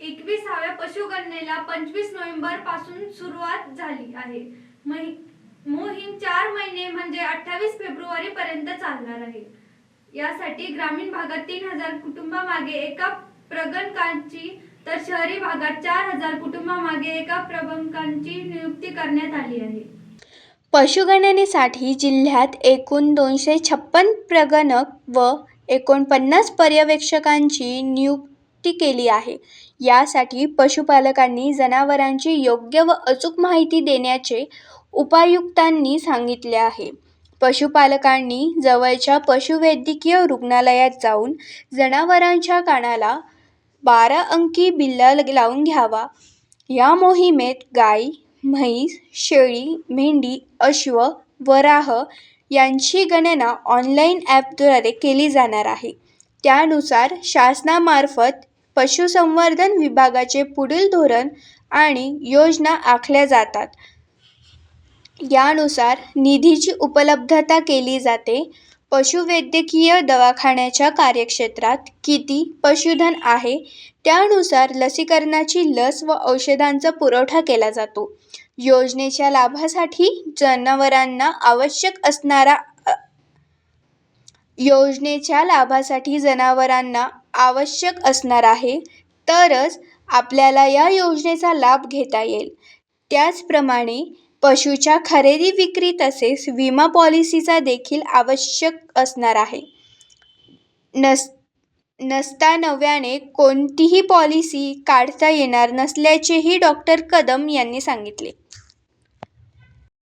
एकविसाव्या पशुगणनेला पंचवीस नोव्हेंबरपासून सुरुवात झाली आहे. महि- मोहीम चार महिने म्हणजे अठ्ठावीस फेब्रुवारी पर्यंत चालणार आहे. यासाठी ग्रामीण भागात तीन हजार कुटुंबामागे एका प्रगणकांची तर शहरी भागात चार हजार कुटुंबामागे एका प्रबंकांची नियुक्ती करण्यात आली आहे. पशुगणनेसाठी जिल्ह्यात एकूण दोनशे छप्पन प्रगणक व एकोणपन्नास पर्यवेक्षकांची नियुक्ती केली आहे. यासाठी पशुपालकांनी जनावरांची योग्य व अचूक माहिती देण्याचे उपायुक्तांनी सांगितले आहे. पशुपालकांनी जवळच्या पशुवैद्यकीय रुग्णालयात जाऊन जनावरांच्या कानाला बारा अंकी बिल्ला लावून घ्यावा. या मोहिमेत गाय म्हैस शेळी मेंढी अश्व वराह यांची गणना ऑनलाईन ॲपद्वारे केली जाणार आहे. त्यानुसार शासनामार्फत पशुसंवर्धन विभागाचे पुढील धोरण आणि योजना आखल्या जातात. यानुसार निधीची उपलब्धता केली जाते. पशुवैद्यकीय दवाखान्याच्या कार्यक्षेत्रात किती पशुधन आहे त्यानुसार लसीकरणाची लस व औषधांचा पुरवठा केला जातो. योजनेच्या लाभासाठी जनावरांना आवश्यक असणारा योजनेच्या लाभासाठी जनावरांना आवश्यक असणार आहे तरच आपल्याला या योजनेचा लाभ घेता येईल. त्याचप्रमाणे पशूच्या खरेदी विक्री तसेच विमा पॉलिसीचा देखील आवश्यक असणार आहे. नस नसता नव्याने कोणतीही पॉलिसी काढता येणार नसल्याचेही डॉक्टर कदम यांनी सांगितले.